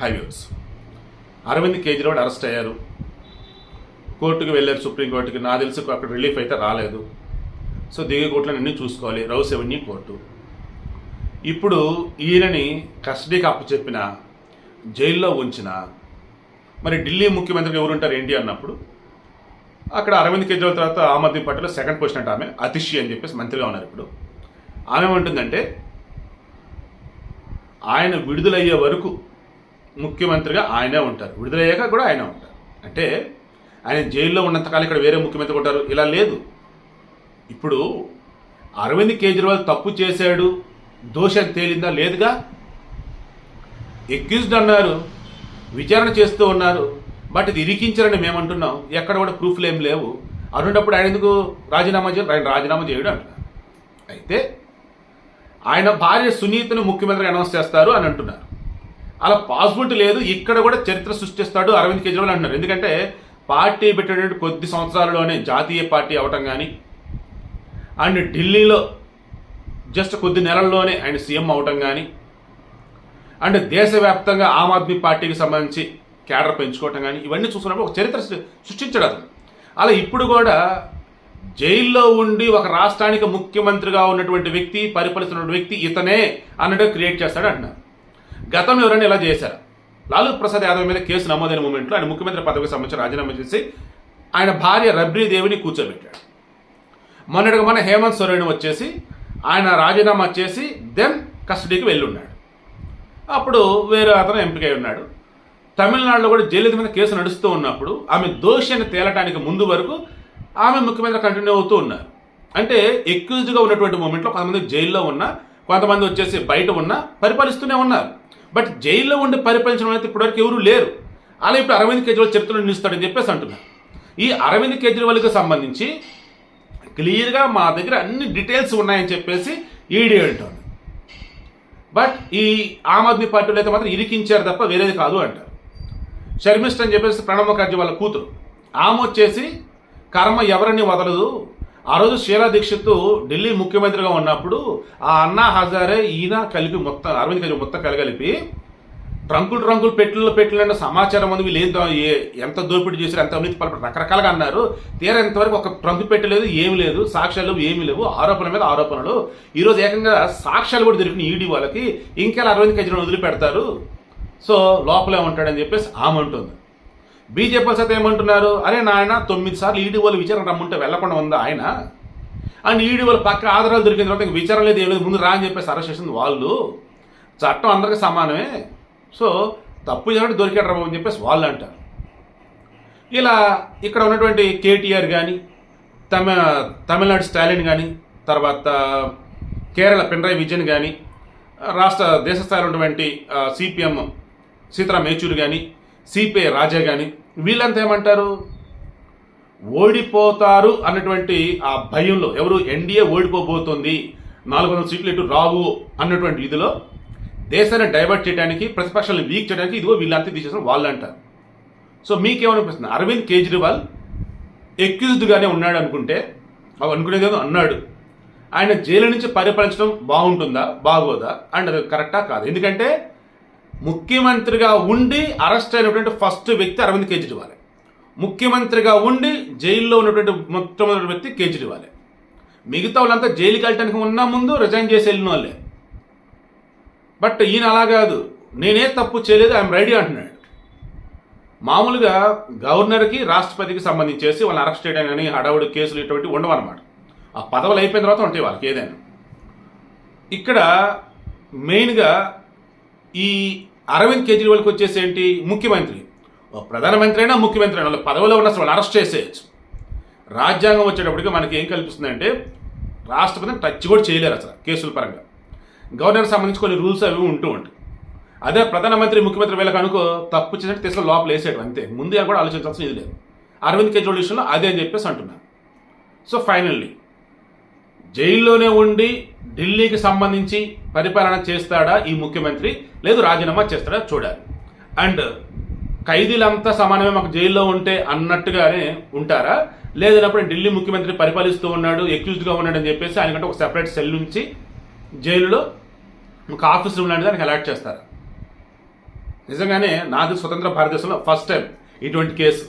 Highways. Arvind Kejriwal arrest అయ్యారు. కోర్టుకు వెళ్ళారు సుప్రీంకోర్టుకి నా తెలుసు అక్కడ రిలీఫ్ అయితే రాలేదు. సో దిగే కోర్టులో అన్నీ చూసుకోవాలి? Rouse Avenue court. ఇప్పుడు ఈయనని కస్టడీకి అప్పచెప్పిన జైల్లో ఉంచిన మరి ఢిల్లీ ముఖ్యమంత్రికి ఎవరు ఉంటారు ఏంటి అన్నప్పుడు అక్కడ అరవింద్ కేజ్రీవాల్ తర్వాత ఆమ్ ఆద్మీ పార్టీలో సెకండ్ పొజిషన్ అంటే ఆమె అతిషి అని చెప్పేసి మంత్రిగా ఉన్నారు ఇప్పుడు. ఆమె ఏమంటుందంటే ఆయన విడుదలయ్యే వరకు ముఖ్యమంత్రిగా ఆయనే ఉంటారు. విడుదలయ్యాక కూడా ఆయనే ఉంటారు. అంటే ఆయన జైల్లో ఉన్నంతకాలం ఇక్కడ వేరే ముఖ్యమంత్రి ఉంటారు. ఇలా లేదు. ఇప్పుడు అరవింద్ కేజ్రీవాల్ తప్పు చేశాడు దోషం తేలిందా లేదుగా? ఎక్యూజ్డ్ అన్నారు విచారణ చేస్తూ ఉన్నారు బట్ ఇది ఇరికించారని మేమంటున్నాం. ఎక్కడ కూడా ప్రూఫ్లు ఏం లేవు. అటువంటిప్పుడు ఆయన ఎందుకు రాజీనామా చేయడం ఆయన రాజీనామా చేయడం అంటున్నారు అయితే ఆయన భార్య సునీతను ముఖ్యమంత్రి అనౌన్స్ చేస్తారు అని అంటున్నారు. అలా పాసిబిలిటీ లేదు ఇక్కడ కూడా చరిత్ర సృష్టిస్తాడు అరవింద్ కేజ్రీవాల్ అంటున్నారు. ఎందుకంటే పార్టీ పెట్టినటువంటి కొద్ది సంవత్సరాలలోనే జాతీయ పార్టీ అవటం కానీ అండ్ ఢిల్లీలో జస్ట్ కొద్ది నెలల్లోనే ఆయన సీఎం అవటం కానీ అండ్ దేశవ్యాప్తంగా ఆమ్ ఆద్మీ పార్టీకి సంబంధించి క్యాడర్ పెంచుకోవటం కానీ ఇవన్నీ చూసుకున్నప్పుడు ఒక చరిత్ర సృష్టించాడు అతను. అలా ఇప్పుడు కూడా జైల్లో ఉండి ఒక రాష్ట్రానికి ముఖ్యమంత్రిగా ఉన్నటువంటి వ్యక్తి పరిపాలిస్తున్న వ్యక్తి ఇతనే అన్నట్టు క్రియేట్ చేస్తాడు అంటున్నారు. గతంలో ఎవరైనా ఇలా చేశారు? లాలూ ప్రసాద్ యాదవ్ మీద కేసు నమోదైన మూమెంట్లో ఆయన ముఖ్యమంత్రి పదవికి సంబంధించి రాజీనామా చేసి ఆయన భార్య రబ్రీదేవిని కూర్చోబెట్టాడు. మొన్నటిగా మన హేమంత్ సోరెన్ వచ్చేసి ఆయన రాజీనామా చేసి దెన్ కస్టడీకి వెళ్ళి ఉన్నాడు అప్పుడు వేరే అతను ఎంపికై ఉన్నాడు. తమిళనాడులో కూడా జయలలిత మీద కేసు నడుస్తూ ఉన్నప్పుడు ఆమె దోషిని తేలటానికి ముందు వరకు ఆమె ముఖ్యమంత్రి కంటిన్యూ అవుతూ ఉన్నారు. అంటే ఎక్యూజ్డ్గా ఉన్నటువంటి మూమెంట్లో కొంతమంది జైల్లో ఉన్న కొంతమంది వచ్చేసి బయట ఉన్న పరిపాలిస్తూనే ఉన్నారు. బట్ జైల్లో ఉండి పరిపాలించడం అయితే ఇప్పటివరకు ఎవరు లేరు. అలా ఇప్పుడు అరవింద్ కేజ్రీవాల్ చరిత్రలో నిలుస్తాడని చెప్పేసి అంటున్నారు. ఈ అరవింద్ కేజ్రీవాల్కి సంబంధించి క్లియర్గా మా దగ్గర అన్ని డీటెయిల్స్ ఉన్నాయని చెప్పేసి ఈడీ అంటుంది. బట్ ఈ ఆమ్ ఆద్మీ పార్టీలో అయితే మాత్రం ఇరికించారు తప్ప వేరేది కాదు అంటారు. శర్మిష్ట అని చెప్పేసి ప్రణబ్ ముఖర్జీ వాళ్ళ కూతురు. ఆమె వచ్చేసి కర్మ ఎవరిని వదలదు ఆ రోజు షీలా దీక్షిత్ ఢిల్లీ ముఖ్యమంత్రిగా ఉన్నప్పుడు ఆ అన్నా హజారే ఈయన కలిపి మొత్తం అరవింద్ కేజ్రీవాల్ మొత్తం కలగలిపి ట్రంకులు ట్రంకులు పెట్టెల్లో పెట్టిన సమాచారం ఉంది వీళ్ళు ఏ- ఎంత దోపిడీ చేశారు ఎంత అవినీతి పాల్పడి రకరకాలుగా అన్నారు. తీరా ఇంతవరకు ఒక ట్రంకు పెట్టలేదు ఏమి లేదు సాక్ష్యాలు ఏమీ లేవు ఆరోపణ మీద ఆరోపణలు. ఈరోజు ఏకంగా సాక్ష్యాలు కూడా దొరికిన ఈడీ వాళ్ళకి. ఇంకెలా అరవింద్ కేజ్రీవాల్ వదిలిపెడతారు? సో లోపలే ఉంటాడని చెప్పేసి ఆమె ఉంటుంది బీజేపీ సైతం ఏమంటున్నారు? అరే నాయన తొమ్మిది సార్లు ఈడీ వాళ్ళు విచారణ రమ్మంటే వెళ్ళకుండా ఉందా ఆయన? అండ్ ఈడీ వాళ్ళు పక్క ఆధారాలు దొరికిన తర్వాత ఇంక విచారణ లేదు ఏం లేదు ముందు రా అని చెప్పేసి అరెస్ట్ చేసింది వాళ్ళు. చట్టం అందరికీ సమానమే. సో తప్పు చేసినట్టు దొరికాడు రాబు అని చెప్పేసి వాళ్ళు అంటారు. ఇలా ఇక్కడ ఉన్నటువంటి కేటీఆర్ కానీ తమి తమిళనాడు స్టాలిన్ కానీ తర్వాత కేరళ పినరాయి విజయన్ కానీ రాష్ట్ర దేశ స్థాయిలో ఉన్నటువంటి సిపిఎం సీతారాం యేచూరి కానీ సిపిఐ రాజా కానీ వీళ్ళంతా ఏమంటారు? ఓడిపోతారు అన్నటువంటి ఆ భయంలో ఎవరు ఎన్డీఏ ఓడిపోబోతోంది నాలుగు వందల సీట్లు ఇటు రావు అన్నటువంటి ఇదిలో దేశాన్ని డైవర్ట్ చేయడానికి ప్రతిపక్షాలను వీక్ చేయడానికి ఇదిగో వీళ్ళంతా తీసేసిన వాళ్ళు అంటారు సో మీకేమనిపిస్తుంది అరవింద్ కేజ్రీవాల్ ఎక్యూజ్డ్గానే ఉన్నాడు అనుకుంటే అవి అనుకునేది ఏదో అన్నాడు. ఆయన జైలు నుంచి పరిపాలించడం బాగుంటుందా? బాగోదా? అండ్ అది కరెక్టా కాదు? ఎందుకంటే ముఖ్యమంత్రిగా ఉండి అరెస్ట్ అయినటువంటి ఫస్ట్ వ్యక్తి అరవింద్ కేజ్రీవాల్. ముఖ్యమంత్రిగా ఉండి జైల్లో ఉన్నటువంటి మొట్టమొదటి వ్యక్తి కేజ్రీవాల్. మిగతా వాళ్ళంతా జైలుకి వెళ్ళటానికి ఉన్న ముందు రిజైన్ చేసి వెళ్ళిన వాళ్ళే. బట్ ఈయన అలా కాదు. నేనే తప్పు చేయలేదు ఐఎమ్ రెడీ అంటున్నాడు. మామూలుగా గవర్నర్కి రాష్ట్రపతికి సంబంధించేసి వాళ్ళని అరెస్ట్ చేయడం కానీ హడావుడి కేసులు ఇటువంటి ఉండవన్నమాట ఆ పదవులు అయిపోయిన తర్వాత ఉంటాయి వాళ్ళకి ఏదైనా. ఇక్కడ మెయిన్గా ఈ అరవింద్ కేజ్రీవాల్కి వచ్చేసి ఏంటి? ముఖ్యమంత్రి. ఓ ప్రధానమంత్రి అయినా ముఖ్యమంత్రి అయినా వాళ్ళ పదవిలో ఉన్న అసలు వాళ్ళు అరెస్ట్ చేసేయచ్చు. రాజ్యాంగం వచ్చేటప్పటికి మనకి ఏం కల్పిస్తుందంటే రాష్ట్రపతిని టచ్ కూడా చేయలేరు అసలు కేసుల పరంగా. గవర్నర్ సంబంధించి కొన్ని రూల్స్ అవి ఉంటూ ఉంటాయి. అదే ప్రధానమంత్రి ముఖ్యమంత్రి వీళ్ళకి అనుకో తప్పు చేసినట్టు తీసుకుని లోపల వేసేయడం అంతే. ముందు కూడా ఆలోచించాల్సిన ఇది లేదు. అరవింద్ కేజ్రీవాల్ విషయంలో అదే అని చెప్పేసి అంటున్నాను సో ఫైనల్లీ జైల్లోనే ఉండి ఢిల్లీకి సంబంధించి పరిపాలన చేస్తాడా ఈ ముఖ్యమంత్రి? లేదు రాజీనామా చేస్తాడా? చూడాలి. అండ్ ఖైదీలంతా సమానమే మాకు జైల్లో ఉంటే అన్నట్టుగానే ఉంటారా? లేదన్నప్పుడు ఢిల్లీ ముఖ్యమంత్రి పరిపాలిస్తూ ఉన్నాడు ఎక్యూజ్డ్గా ఉన్నాడు అని చెప్పేసి ఆయనకంటే ఒక సెపరేట్ సెల్ నుంచి జైలులో ఒక ఆఫీస్ రూమ్ లాంటిది దానికి అలాట్ చేస్తారు? నిజంగానే నాది స్వతంత్ర భారతదేశంలో ఫస్ట్ టైం ఇటువంటి కేసు